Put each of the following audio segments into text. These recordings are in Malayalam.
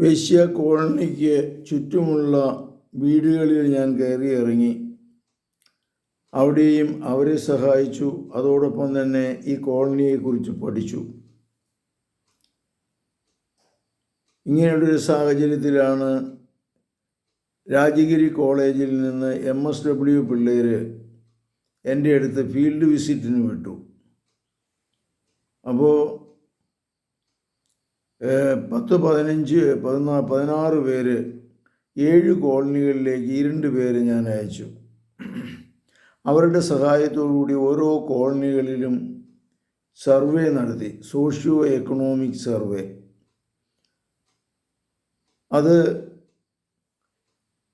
വേശ്യ കോളനിക്ക് ചുറ്റുമുള്ള വീടുകളിൽ ഞാൻ കയറി ഇറങ്ങി. അവിടെയും അവരെ സഹായിച്ചു. അതോടൊപ്പം തന്നെ ഈ കോളനിയെക്കുറിച്ച് പഠിച്ചു. ഇങ്ങനെയുള്ളൊരു സാഹചര്യത്തിലാണ് രാജഗിരി കോളേജിൽ നിന്ന് എം എസ് ഡബ്ല്യു പിള്ളേർ എന്റെ അടുത്ത് ഫീൽഡ് വിസിറ്റിന് വിട്ടു. അപ്പോൾ പത്ത് പതിനഞ്ച് പതിനാ പതിനാറ് പേര് ഏഴ് കോളനികളിലേക്ക് ഇരുണ്ട് പേര് ഞാൻ അയച്ചു. അവരുടെ സഹായത്തോടുകൂടി ഓരോ കോളനികളിലും സർവേ നടത്തി സോഷ്യോ എക്കണോമിക് സർവേ. അത്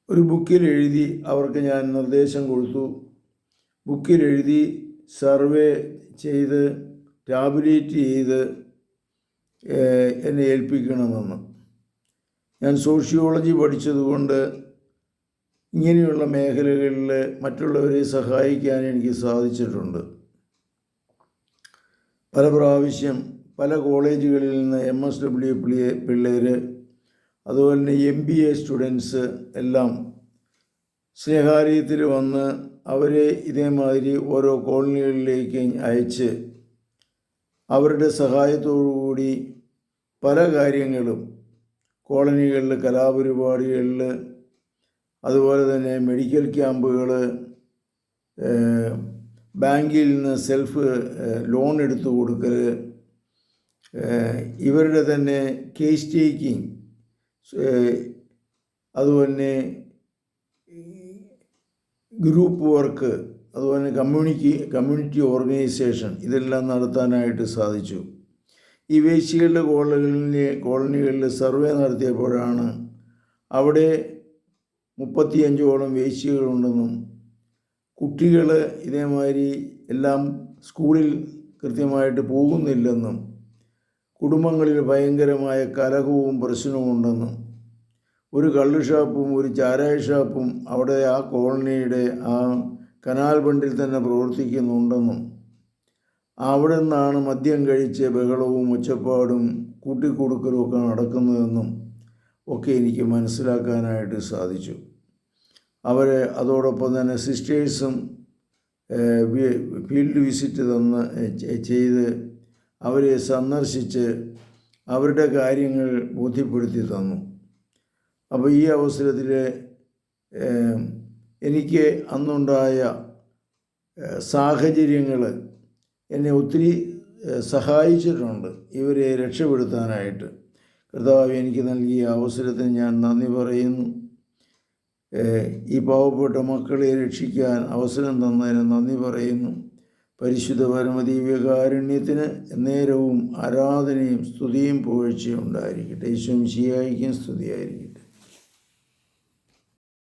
ഒരു ബുക്കിൽ എഴുതി അവർക്ക് ഞാൻ നിർദ്ദേശം കൊടുത്തു. ബുക്കിൽ എഴുതി സർവേ ചെയ്ത് ടാബുലേറ്റ് ചെയ്ത് എന്നെ ഏൽപ്പിക്കണമെന്ന്. ഞാൻ സോഷ്യോളജി പഠിച്ചതുകൊണ്ട് ഇങ്ങനെയുള്ള മേഖലകളിൽ മറ്റുള്ളവരെ സഹായിക്കാൻ എനിക്ക് സാധിച്ചിട്ടുണ്ട്. പല പ്രാവശ്യം പല കോളേജുകളിൽ നിന്ന് എം എസ് ഡബ്ല്യു പിള്ളേ പിള്ളേർ അതുപോലെ തന്നെ എം ബി എ സ്റ്റുഡൻസ് എല്ലാം സ്നേഹാലയത്തിൽ വന്ന് അവരെ ഇതേമാതിരി ഓരോ കോളനികളിലേക്ക് അയച്ച് അവരുടെ സഹായത്തോടുകൂടി പല കാര്യങ്ങളും. കോളനികളിൽ കലാപരിപാടികളിൽ അതുപോലെ തന്നെ മെഡിക്കൽ ക്യാമ്പുകൾ ബാങ്കിൽ നിന്ന് സെൽഫ് ലോൺ എടുത്തു കൊടുക്കൽ ഇവരുടെ തന്നെ കേസ് ടേക്കിംഗ് അതുപോലെ ഗ്രൂപ്പ് വർക്ക് അതുപോലെ കമ്മ്യൂണിറ്റി കമ്മ്യൂണിറ്റി ഓർഗനൈസേഷൻ ഇതെല്ലാം നടത്താനായിട്ട് സാധിച്ചു. ഈ വേശികളുടെ കോളനികളിൽ കോളനികളിൽ സർവേ നടത്തിയപ്പോഴാണ് അവിടെ മുപ്പത്തിയഞ്ചോളം വേശികളുണ്ടെന്നും കുട്ടികൾ ഇതേമാതിരി എല്ലാം സ്കൂളിൽ കൃത്യമായിട്ട് പോകുന്നില്ലെന്നും കുടുംബങ്ങളിൽ ഭയങ്കരമായ കലഹവും പ്രശ്നവും ഉണ്ടെന്നും ഒരു കള്ളു ഷാപ്പും ഒരു ചാരായ ഷാപ്പും അവിടെ ആ കോളനിയുടെ ആ കനാൽ ബണ്ടിൽ തന്നെ പ്രവർത്തിക്കുന്നുണ്ടെന്നും അവിടെ നിന്നാണ് മദ്യം കഴിച്ച് ബഹളവും ഒച്ചപ്പാടും കൂട്ടിക്കൊടുക്കലും ഒക്കെ നടക്കുന്നതെന്നും ഒക്കെ എനിക്ക് മനസ്സിലാക്കാനായിട്ട് സാധിച്ചു. അവരെ അതോടൊപ്പം തന്നെ സിസ്റ്റേഴ്സും ഫീൽഡ് വിസിറ്റ് തന്ന് ചെയ്ത് അവരെ സന്ദർശിച്ച് അവരുടെ കാര്യങ്ങൾ ബോധ്യപ്പെടുത്തി തന്നു. അപ്പോൾ ഈ അവസരത്തിൽ എനിക്ക് അന്നുണ്ടായ സാഹചര്യങ്ങൾ എന്നെ ഒത്തിരി സഹായിച്ചിട്ടുണ്ട്. ഇവരെ രക്ഷപ്പെടുത്താനായിട്ട്. കർത്താവ് എനിക്ക് നൽകിയ അവസരത്തിന് ഞാൻ നന്ദി പറയുന്നു. ഈ പാവപ്പെട്ട മക്കളെ രക്ഷിക്കാൻ അവസരം തന്നതിന് നന്ദി പറയുന്നു. പരിശുദ്ധ പരമദീവ്യകാരുണ്യത്തിന് നേരവും ആരാധനയും സ്തുതിയും പുകഴ്ചയും ഉണ്ടായിരിക്കട്ടെ. ഈശ്വരം ശരിയായിരിക്കും സ്തുതിയായിരിക്കും